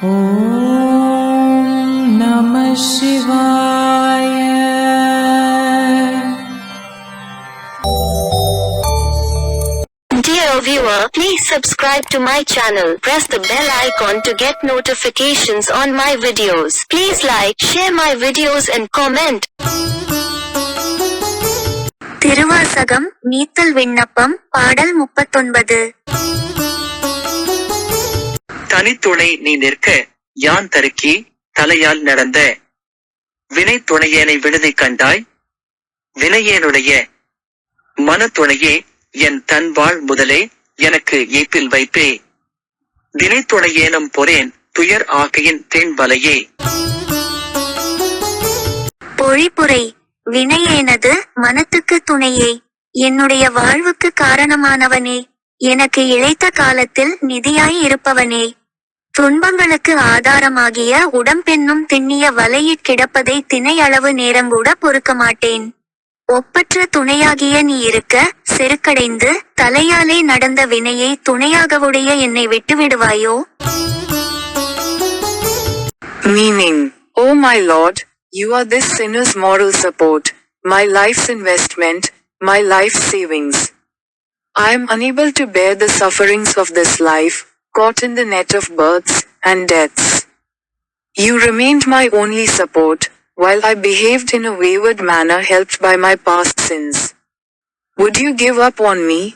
ஓம் நம சிவாய Dear viewer, please subscribe to my channel. Press the bell icon to get notifications on my videos. Please like, share my videos and comment. Thiruvasagam நீத்தல் விண்ணப்பம் பாடல் முப்பத்தொன்பது தனித்துணை நீ நிற்க யான் தருக்கி தலையால் நடந்த? வினை துணையேனை விடுதி கண்டாய்? வினையேனுடைய மனத்துணையே என் தன் வாழ் முதலே எனக்கு ஏப்பில் வைப்பே. தினைத்துணையேனும் பொறேன் துயர் ஆகையின் தென்பலையே பொழிப்புரை வினையேனது மனத்துக்கு துணையே என்னுடைய வாழ்வுக்கு காரணமானவனே எனக்கு இழைத்த காலத்தில் நிதியாய் இருப்பவனே. துன்பங்களுக்கு ஆதாரமாகிய உடம்பென்னும் திண்ணிய வலையிற் கிடப்பதை தினை அளவு நேரங்கூட பொறுக்க மாட்டேன் ஒப்பற்ற துணையாகிய நீ இருக்க செருக்கடைந்து தலையாலே நடந்த வினையை துணையாகவுடைய என்னை விட்டு விடுவாயோ meaning O my lord you are this sinners moral support my life investment, my life savings I am unable to bear the sufferings of this life caught in the net of births and deaths. You remained my only support, while I behaved in a wayward manner helped by my past sins. Would you give up on me,